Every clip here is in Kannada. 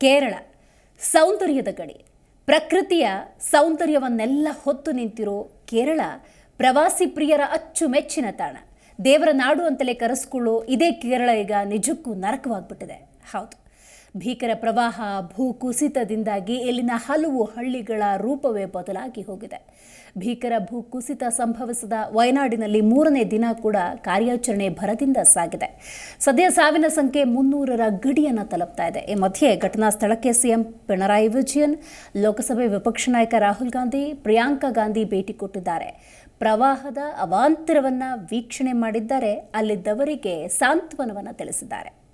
ಕೇರಳ ಸೌಂದರ್ಯದ ಗಡಿ. ಪ್ರಕೃತಿಯ ಸೌಂದರ್ಯವನ್ನೆಲ್ಲ ಹೊತ್ತು ನಿಂತಿರೋ ಕೇರಳ ಪ್ರವಾಸಿ ಪ್ರಿಯರ ಅಚ್ಚುಮೆಚ್ಚಿನ ತಾಣ. ದೇವರ ನಾಡು ಅಂತಲೇ ಕರೆಸ್ಕೊಳ್ಳೋ ಇದೇ ಕೇರಳ ಈಗ ನಿಜಕ್ಕೂ ನರಕವಾಗ್ಬಿಟ್ಟಿದೆ. ಹೌದು. ಭೀಕರ ಪ್ರವಾಹ, ಭೂಕುಸಿತದಿಂದಾಗಿ ಇಲ್ಲಿನ ಹಲವು ಹಳ್ಳಿಗಳ ರೂಪವೇ ಬದಲಾಗಿ ಹೋಗಿದೆ. ಭೀಕರ ಭೂಕುಸಿತ ಸಂಭವಿಸಿದ ವಯನಾಡಿನಲ್ಲಿ ಮೂರನೇ ದಿನ ಕೂಡ ಕಾರ್ಯಾಚರಣೆ ಭರದಿಂದ ಸಾಗಿದೆ. ಸದ್ಯ ಸಾವಿನ ಸಂಖ್ಯೆ ಮುನ್ನೂರರ ಗಡಿಯನ್ನು ತಲುಪ್ತಾ ಇದೆ. ಈ ಮಧ್ಯೆ ಘಟನಾ ಸ್ಥಳಕ್ಕೆ ಸಿಎಂ ಪಿಣರಾಯಿ ವಿಜಯನ್, ಲೋಕಸಭೆ ವಿಪಕ್ಷ ನಾಯಕ ರಾಹುಲ್ ಗಾಂಧಿ, ಪ್ರಿಯಾಂಕಾ ಗಾಂಧಿ ಭೇಟಿ ಕೊಟ್ಟಿದ್ದಾರೆ. ಪ್ರವಾಹದ ಅವಾಂತರವನ್ನು ವೀಕ್ಷಣೆ ಮಾಡಿದ್ದಾರೆ. ಅಲ್ಲಿದ್ದವರಿಗೆ ಸಾಂತ್ವನವನ್ನು ತಿಳಿಸಿದ್ದಾರೆ.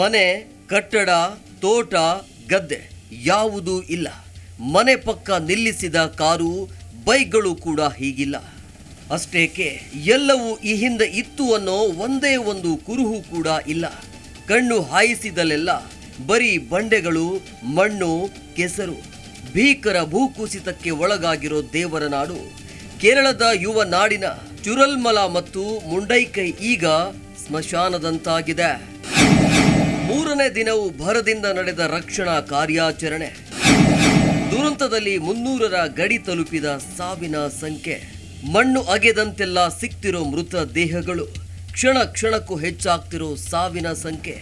ಮನೆ, ಕಟ್ಟಡ, ತೋಟ, ಗದ್ದೆ ಯಾವುದೂ ಇಲ್ಲ. ಮನೆ ಪಕ್ಕ ನಿಲ್ಲಿಸಿದ ಕಾರು, ಬೈಕ್ಗಳು ಕೂಡ ಹೀಗಿಲ್ಲ. ಅಷ್ಟೇಕೆ, ಎಲ್ಲವೂ ಈ ಹಿಂದೆ ಇತ್ತು ಅನ್ನೋ ಒಂದೇ ಒಂದು ಕುರುಹು ಕೂಡ ಇಲ್ಲ. ಕಣ್ಣು ಹಾಯಿಸಿದಲೆಲ್ಲ ಬರೀ ಬಂಡೆಗಳು, ಮಣ್ಣು, ಕೆಸರು. ಭೀಕರ ಭೂಕುಸಿತಕ್ಕೆ ಒಳಗಾಗಿರೋ ದೇವರ ನಾಡು. ಕೇರಳದ ಯುವ ನಾಡಿನ ಚುರಲ್ಮಲ ಮತ್ತು ಮುಂಡೈಕೈ ಈಗ ಸ್ಮಶಾನದಂತಾಗಿದೆ. ಮೂರನೇ ದಿನವೂ ಭರದಿಂದ ನಡೆದ ರಕ್ಷಣಾ ಕಾರ್ಯಾಚರಣೆ. ದುರಂತದಲ್ಲಿ ಮುನ್ನೂರರ ಗಡಿ ತಲುಪಿದ ಸಾವಿನ ಸಂಖ್ಯೆ. ಮಣ್ಣು ಅಗೆದಂತೆಲ್ಲ ಸಿಕ್ತಿರೋ ಮೃತ ದೇಹಗಳು. ಕ್ಷಣ ಕ್ಷಣಕ್ಕೂ ಹೆಚ್ಚಾಗ್ತಿರೋ ಸಾವಿನ ಸಂಖ್ಯೆ.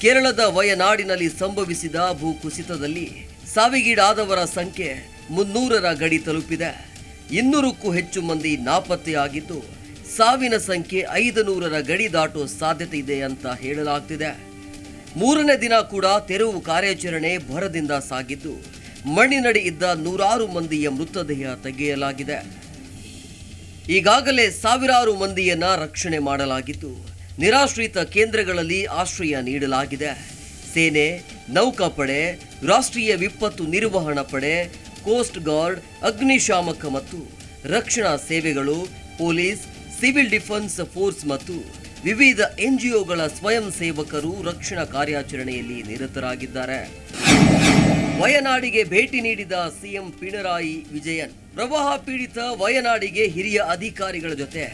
ಕೇರಳದ ವಯನಾಡಿನಲ್ಲಿ ಸಂಭವಿಸಿದ ಭೂಕುಸಿತದಲ್ಲಿ ಸಾವಿಗೀಡಾದವರ ಸಂಖ್ಯೆ ಮುನ್ನೂರರ ಗಡಿ ತಲುಪಿದೆ. ಇನ್ನೂರಕ್ಕೂ ಹೆಚ್ಚು ಮಂದಿ ನಾಪತ್ತೆಯಾಗಿದ್ದು, ಸಾವಿನ ಸಂಖ್ಯೆ ಐದು ನೂರರ ಗಡಿ ದಾಟೋ ಸಾಧ್ಯತೆ ಇದೆ ಅಂತ ಹೇಳಲಾಗ್ತಿದೆ. ಮೂರನೇ ದಿನ ಕೂಡ ತೆರವು ಕಾರ್ಯಾಚರಣೆ ಭರದಿಂದ ಸಾಗಿದ್ದು, ಮಣ್ಣಿನಡಿ ಇದ್ದ ನೂರಾರು ಮಂದಿಯ ಮೃತದೇಹ ತೆಗೆಯಲಾಗಿದೆ. ಈಗಾಗಲೇ ಸಾವಿರಾರು ಮಂದಿಯನ್ನ ರಕ್ಷಣೆ ಮಾಡಲಾಗಿದ್ದು, ನಿರಾಶ್ರಿತ ಕೇಂದ್ರಗಳಲ್ಲಿ ಆಶ್ರಯ ನೀಡಲಾಗಿದೆ. ಸೇನೆ, ನೌಕಾಪಡೆ, ರಾಷ್ಟ್ರೀಯ ವಿಪತ್ತು ನಿರ್ವಹಣಾ ಪಡೆ, ಕೋಸ್ಟ್ ಗಾರ್ಡ್, ಅಗ್ನಿಶಾಮಕ ಮತ್ತು ರಕ್ಷಣಾ ಸೇವೆಗಳು, ಪೊಲೀಸ್, ಸಿವಿಲ್ ಡಿಫೆನ್ಸ್ ಫೋರ್ಸ್ ಮತ್ತು ವಿವಿಧ ಎನ್ಜಿಒಗಳ ಸ್ವಯಂ ಸೇವಕರು ರಕ್ಷಣಾ ಕಾರ್ಯಾಚರಣೆಯಲ್ಲಿ ನಿರತರಾಗಿದ್ದಾರೆ. ವಯನಾಡಿಗೆ ಭೇಟಿ ನೀಡಿದ ಸಿಎಂ ಪಿಣರಾಯಿ ವಿಜಯನ್, ಪ್ರವಾಹ ಪೀಡಿತ ವಯನಾಡಿಗೆ ಹಿರಿಯ ಅಧಿಕಾರಿಗಳ ಜೊತೆ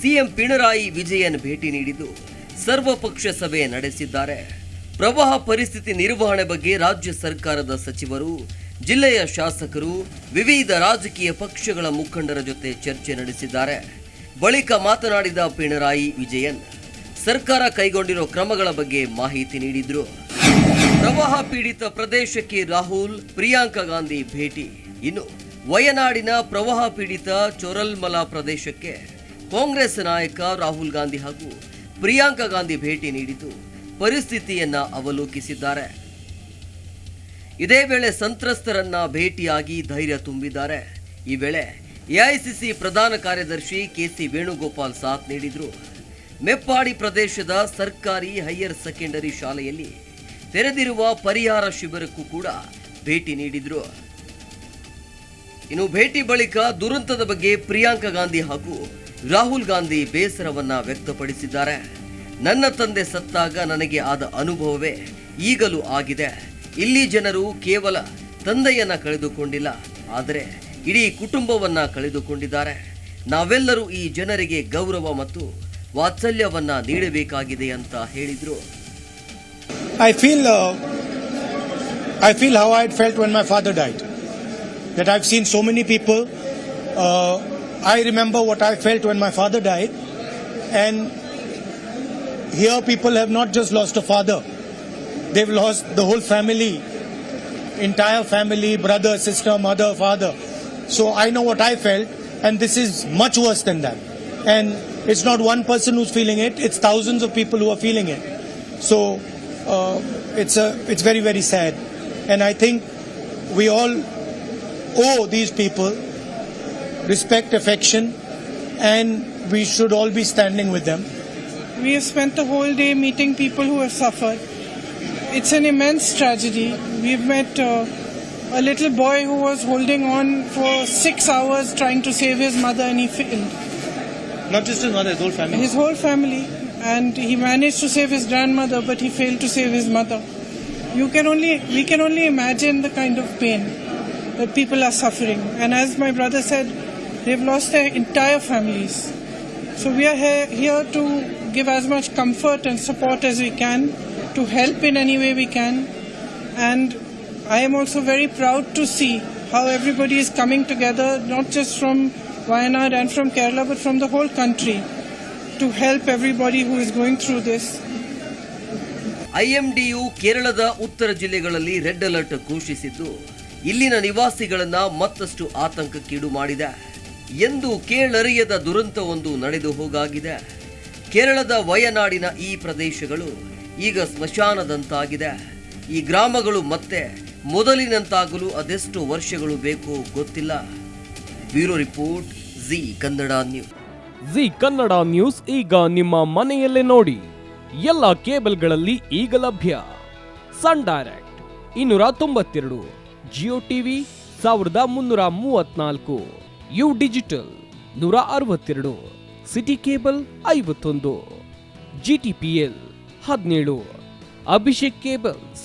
ಸಿಎಂ ಪಿಣರಾಯಿ ವಿಜಯನ್ ಭೇಟಿ ನೀಡಿದ್ದು, ಸರ್ವಪಕ್ಷ ಸಭೆ ನಡೆಸಿದ್ದಾರೆ. ಪ್ರವಾಹ ಪರಿಸ್ಥಿತಿ ನಿರ್ವಹಣೆ ಬಗ್ಗೆ ರಾಜ್ಯ ಸರ್ಕಾರದ ಸಚಿವರು, ಜಿಲ್ಲೆಯ ಶಾಸಕರು, ವಿವಿಧ ರಾಜಕೀಯ ಪಕ್ಷಗಳ ಮುಖಂಡರ ಜೊತೆ ಚರ್ಚೆ ನಡೆಸಿದ್ದಾರೆ. ಬಳಿಕ ಮಾತನಾಡಿದ ಪಿಣರಾಯಿ ವಿಜಯನ್, ಸರ್ಕಾರ ಕೈಗೊಂಡಿರೋ ಕ್ರಮಗಳ ಬಗ್ಗೆ ಮಾಹಿತಿ ನೀಡಿದ್ರು. ಪ್ರವಾಹ ಪೀಡಿತ ಪ್ರದೇಶಕ್ಕೆ ರಾಹುಲ್, ಪ್ರಿಯಾಂಕಾ ಗಾಂಧಿ ಭೇಟಿ. ಇನ್ನು ವಯನಾಡಿನ ಪ್ರವಾಹ ಪೀಡಿತ ಚೊರಲ್ಮಲ ಪ್ರದೇಶಕ್ಕೆ ಕಾಂಗ್ರೆಸ್ ನಾಯಕ ರಾಹುಲ್ ಗಾಂಧಿ ಹಾಗೂ ಪ್ರಿಯಾಂಕಾ ಗಾಂಧಿ ಭೇಟಿ ನೀಡಿದ್ದು ಪರಿಸ್ಥಿತಿಯನ್ನ ಅವಲೋಕಿಸಿದ್ದಾರೆ. ಇದೇ ವೇಳೆ ಸಂತ್ರಸ್ತರನ್ನ ಭೇಟಿಯಾಗಿ ಧೈರ್ಯ ತುಂಬಿದ್ದಾರೆ. ಈ ವೇಳೆ ಎಐಸಿಸಿ ಪ್ರಧಾನ ಕಾರ್ಯದರ್ಶಿ ಕೆಸಿ ವೇಣುಗೋಪಾಲ್ ಸಾಥ್ ನೀಡಿದ್ರು. ಮೆಪ್ಪಾಡಿ ಪ್ರದೇಶದ ಸರ್ಕಾರಿ ಹೈಯರ್ ಸೆಕೆಂಡರಿ ಶಾಲೆಯಲ್ಲಿ ತೆರೆದಿರುವ ಪರಿಹಾರ ಶಿಬಿರಕ್ಕೂ ಕೂಡ ಭೇಟಿ ನೀಡಿದ್ರು. ಇನ್ನು ಭೇಟಿ ಬಳಿಕ ದುರಂತದ ಬಗ್ಗೆ ಪ್ರಿಯಾಂಕಾ ಗಾಂಧಿ ಹಾಗೂ ರಾಹುಲ್ ಗಾಂಧಿ ಬೇಸರವನ್ನ ವ್ಯಕ್ತಪಡಿಸಿದ್ದಾರೆ. ನನ್ನ ತಂದೆ ಸತ್ತಾಗ ನನಗೆ ಆದ ಅನುಭವವೇ ಈಗಲೂ ಆಗಿದೆ. ಇಲ್ಲಿ ಜನರು ಕೇವಲ ತಂದೆಯನ್ನ ಕಳೆದುಕೊಂಡಿಲ್ಲ. ಆದರೆ ಇಡೀ ಕುಟುಂಬವನ್ನು ಕಳೆದುಕೊಂಡಿದ್ದಾರೆ. ನಾವೆಲ್ಲರೂ ಈ ಜನರಿಗೆ ಗೌರವ ಮತ್ತು ವಾತ್ಸಲ್ಯವನ್ನು ನೀಡಬೇಕಾಗಿದೆ ಅಂತ ಹೇಳಿದರು. I feel I feel how I felt when my father died that I've seen so many people I remember what I felt when my father died my here people have not just lost a father they've lost the whole family the family brother entire sister, mother, father. So I know what I felt, and this is much worse than that. And it's not one person who's feeling it; it's thousands of people who are feeling it. So uh, it's a it's very very sad, and I think we all owe these people respect, affection, and we should all be standing with them. We have spent the whole day meeting people who have suffered. It's an immense tragedy. We've met uh, a little boy who was holding on for six hours trying to save his mother and he failed. Not just his mother, his whole family. His whole family. And he managed to save his grandmother, but he failed to save his mother. You can only, we can only imagine the kind of pain. that people are suffering. And as my brother said, they've lost their entire families. So we are here, here to give as much comfort and support as we can, to help in any way we can. And I am also very proud to see how everybody is coming together, not just from Wayanad and from Kerala, but from the whole country, to help everybody who is going through this. ಐಎಂಡಿಯು ಕೇರಳದ ಉತ್ತರ ಜಿಲ್ಲೆಗಳಲ್ಲಿ ರೆಡ್ ಅಲರ್ಟ್ ಘೋಷಿಸಿದ್ದು ಇಲ್ಲಿನ ನಿವಾಸಿಗಳನ್ನ ಮತ್ತಷ್ಟು ಆತಂಕಕ್ಕೀಡು ಮಾಡಿದೆ ಎಂದು ಕೇಳರಿಯದ ದುರಂತವೊಂದು ನಡೆದು ಹೋಗಾಗಿದೆ ಕೇರಳದ ವಯನಾಡಿನ ಈ ಪ್ರದೇಶಗಳು ಈಗ ಸ್ಮಶಾನದಂತಾಗಿದೆ ಈ ಗ್ರಾಮಗಳು ಮತ್ತೆ ಮೊದಲಿನಂತಾಗಲು ಅದೆಷ್ಟು ವರ್ಷಗಳು ಬೇಕು ಗೊತ್ತಿಲ್ಲ. Bureau report, Zee Kannada news Zee Kannada news ಈಗ ನಿಮ್ಮ ಮನೆಯಲ್ಲೇ ನೋಡಿ. ಎಲ್ಲ ಕೇಬಲ್ಗಳಲ್ಲಿ ಈಗ ಲಭ್ಯ. ಸನ್ ಡೈರೆಕ್ಟ್ ಇನ್ನೂರ ತೊಂಬತ್ತೆರಡು, ಜಿಯೋ ಟಿವಿ ಸಾವಿರದ ಮುನ್ನೂರ ಮೂವತ್ನಾಲ್ಕು, ಯು ಡಿಜಿಟಲ್ ನೂರ ಅರವತ್ತೆರಡು, ಸಿಟಿ ಕೇಬಲ್ ಐವತ್ತೊಂದು, ಜಿ ಟಿ ಪಿ ಎಲ್ ಹದಿನೇಳು, ಅಭಿಷೇಕ್ ಕೇಬಲ್ಸ್